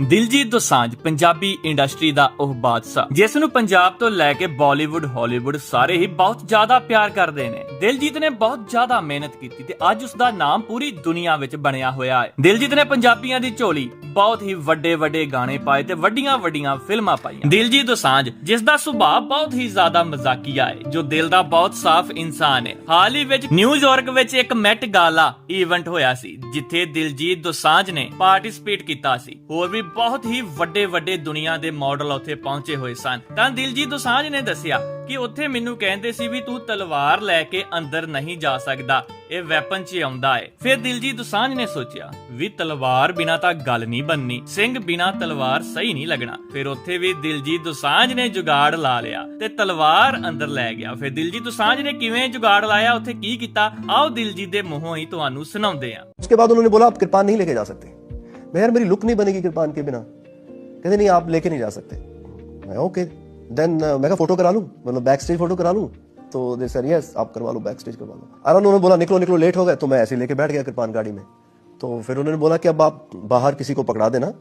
Diljit Dosanjh, Punjabi industry ਦਾ ਉਹ ਬਾਦਸ਼ਾਹ, ਜਿਸ ਨੂੰ ਪੰਜਾਬ ਤੋਂ ਲੈ ਕੇ ਬਾਲੀਵੁੱਡ, ਹਾਲੀਵੁੱਡ ਸਾਰੇ ਹੀ ਬਹੁਤ ਜ਼ਿਆਦਾ ਪਿਆਰ ਕਰਦੇ ਨੇ। ਦਿਲਜੀਤ ਨੇ ਬਹੁਤ ਜ਼ਿਆਦਾ ਮਿਹਨਤ ਕੀਤੀ ਤੇ ਅੱਜ ਉਸ ਦਾ ਨਾਮ ਪੂਰੀ ਦੁਨੀਆ ਵਿੱਚ ਬਣਿਆ ਹੋਇਆ ਹੈ। ਦਿਲਜੀਤ ਨੇ ਪੰਜਾਬੀਆਂ ਦੀ ਝੋਲੀ ਬਹੁਤ ਹੀ ਵੱਡੇ ਵੱਡੇ ਗਾਣੇ ਪਾਏ ਤੇ ਵੱਡੀਆਂ ਵੱਡੀਆਂ ਫਿਲਮਾਂ ਪਾਈਆਂ। ਦਿਲਜੀਤ ਦੋਸਾਂਝ, ਜਿਸ ਦਾ ਸੁਭਾਅ ਬਹੁਤ ਹੀ ਜ਼ਿਆਦਾ ਮਜ਼ਾਕੀਆ ਹੈ, ਜੋ ਦਿਲ ਦਾ ਬਹੁਤ ਸਾਫ਼ ਇਨਸਾਨ ਹੈ। ਹਾਲ ਹੀ ਵਿੱਚ ਨਿਊਯਾਰਕ ਵਿੱਚ ਇੱਕ ਮੈਟ ਗਾਲਾ ਇਵੈਂਟ ਹੋਇਆ ਸੀ, ਜਿੱਥੇ ਦਿਲਜੀਤ ਦੋਸਾਂਝ ਨੇ ਪਾਰਟਿਸਿਪੇਟ ਕੀਤਾ ਸੀ। ਹੋਰ ਵੀ ਬਹੁਤ ਹੀ ਵੱਡੇ ਵੱਡੇ ਦੁਨੀਆ ਦੇ ਮਾਡਲ ਉੱਥੇ ਪਹੁੰਚੇ ਹੋਏ ਸਨ। ਤਾਂ ਦਿਲਜੀਤ ਦੋਸਾਂਝ ਨੇ ਦੱਸਿਆ ਕਿ ਉੱਥੇ ਮੈਨੂੰ ਕਹਿੰਦੇ ਸੀ ਵੀ ਤੂੰ ਤਲਵਾਰ ਲੈ ਕੇ ਅੰਦਰ ਨਹੀਂ ਜਾ ਸਕਦਾ, ਇਹ ਵੈਪਨ 'ਚ ਆਉਂਦਾ ਏ। ਫਿਰ ਦਿਲਜੀਤ ਦੋਸਾਂਝ ਨੇ ਸੋਚਿਆ ਵੀ ਤਲਵਾਰ ਬਿਨਾ ਤਾਂ ਗੱਲ ਨਹੀਂ ਬੰਨੀ ਸਿੰਘ ਬਿਨਾ ਤਲਵਾਰ ਸਹੀ ਨਹੀਂ ਲੱਗਣਾ। ਫਿਰ ਉੱਥੇ ਵੀ ਦਿਲਜੀਤ ਦੋਸਾਂਝ ਨੇ ਜੁਗਾੜ ਲਾ ਲਿਆ ਤੇ ਤਲਵਾਰ ਅੰਦਰ ਲੈ ਗਿਆ। ਫਿਰ ਦਿਲਜੀਤ ਦੋਸਾਂਝ ਨੇ ਕਿਵੇਂ ਜੁਗਾੜ ਲਾਇਆ, ਉੱਥੇ ਕੀ ਕੀਤਾ? ਆਓ ਦਿਲਜੀਤ ਦੇ ਮੂੰਹੋਂ ਹੀ ਤੁਹਾਨੂੰ ਸੁਣਾਉਂਦੇ ਆ ਉਸਕੇ ਬਾਅਦ ਉਹਨਾਂ ਨੇ ਬੋਲਾ ਆਪ ਕਿਰਪਾਨ ਨਹੀਂ ਲੈ ਕੇ ਜਾ ਸਕਦੇ मैं यार मेरी लुक नहीं बनेगी कृपान के बिना। कहते नहीं आप लेके नहीं जा सकते। मैं ओके देन मैं कहा फ़ोटो करा लूँ? मतलब बैक स्टेज फ़ोटो करा लूँ? तो दे सर यस आप करवा लो बैक स्टेज करवा लो। अरे उन्होंने बोला निकलो निकलो लेट हो गए। तो मैं ऐसे लेके बैठ गया कृपान गाड़ी में। तो फिर उन्होंने बोला कि अब आप बाहर किसी को पकड़ा देना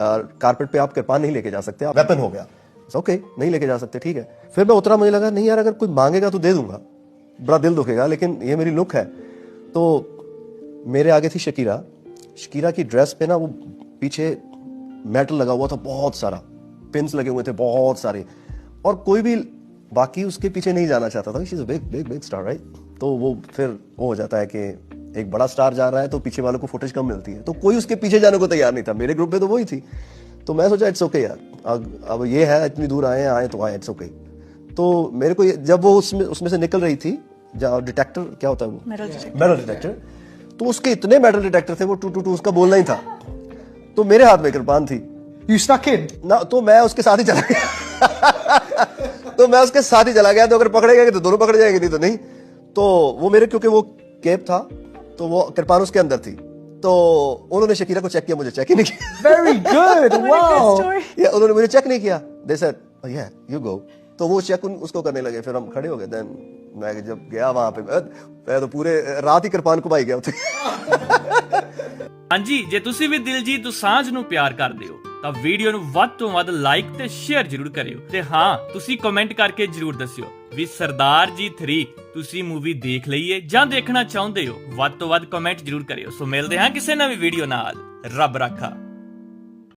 कारपेट पे आप कृपान नहीं लेके जा सकते वेपन हो गया। ओके okay, नहीं लेके जा सकते ठीक है। फिर मैं उतरा मुझे लगा नहीं यार अगर कोई मांगेगा तो दे दूँगा। बड़ा दिल दुखेगा लेकिन ये मेरी लुक है। तो मेरे आगे थी शकीरा। शकीरा की ड्रेस पे ना वो पीछे मेटल लगा हुआ था बहुत सारा। पिंस लगे हुए थे बहुत सारे। और कोई भी बाकी उसके पीछे नहीं जाना चाहता था। She is big big big star right तो वो फिर वो हो जाता है कि एक बड़ा स्टार जा रहा है तो पीछे वालों को फुटेज कम मिलती है। तो कोई उसके पीछे जाने को तैयार नहीं था। मेरे ग्रुप में तो वही थी। तो मैं सोचा इट्स ओके यार। अब अब ये है इतनी दूर आए हैं, आए तो आए इट्स ओके तो मेरे को जब वो उसमें उसमें से निकल रही थी डिटेक्टर क्या होता है वो? मेटल डिटेक्टर तो उसके इतने मेटल डिटेक्टर थे वो टू टू टू उसका बोलना ही था। तो मेरे हाथ में कृपान थी। You stuck in. ना तो मैं उसके साथ ही चला गया। तो मैं उसके साथ ही चला गया तो अगर पकड़े गए तो दोनों पकड़ जाएँगे नहीं तो नहीं। तो वो मेरे क्योंकि वो केप था तो वो कृपान उसके अंदर थी। तो उन्होंने शकीरा को चेक किया मुझे चेक ही नहीं किया। Good wow. story. या उन्होंने मुझे चेक नहीं किया। दे सेड या यू गो तो वो चेक उन, उसको करने लगे फिर हम खड़े हो गए देन मैं जब गया वहां पे मैं मैं तो पूरे रात ही कृपान को भाई गया उसे ਹਾਂਜੀ ਜੇ ਤੁਸੀਂ ਵੀ ਦਿਲਜੀਤ ਦੋਸਾਂਝ ਨੂੰ ਪਿਆਰ ਕਰਦੇ ਹੋ ਤਾਂ ਵੀਡੀਓ ਨੂੰ ਵੱਧ ਤੋਂ ਵੱਧ ਲਾਈਕ ਤੇ ਸ਼ੇਅਰ ਜ਼ਰੂਰ ਕਰਿਓ ਤੇ ਹਾਂ ਤੁਸੀਂ ਕਮੈਂਟ ਕਰਕੇ ਜ਼ਰੂਰ ਦੱਸਿਓ ਵੀ ਸਰਦਾਰ ਜੀ 3 ਤੁਸੀਂ ਮੂਵੀ ਦੇਖ ਲਈਏ ਜਾਂ ਦੇਖਣਾ ਚਾਹੁੰਦੇ ਹੋ ਵੱਧ ਤੋਂ ਵੱਧ ਕਮੈਂਟ ਜ਼ਰੂਰ ਕਰਿਓ ਸੋ ਮਿਲਦੇ ਹਾਂ ਕਿਸੇ ਨਵੀਂ ਵੀਡੀਓ ਨਾਲ ਰੱਬ ਰਾਖਾ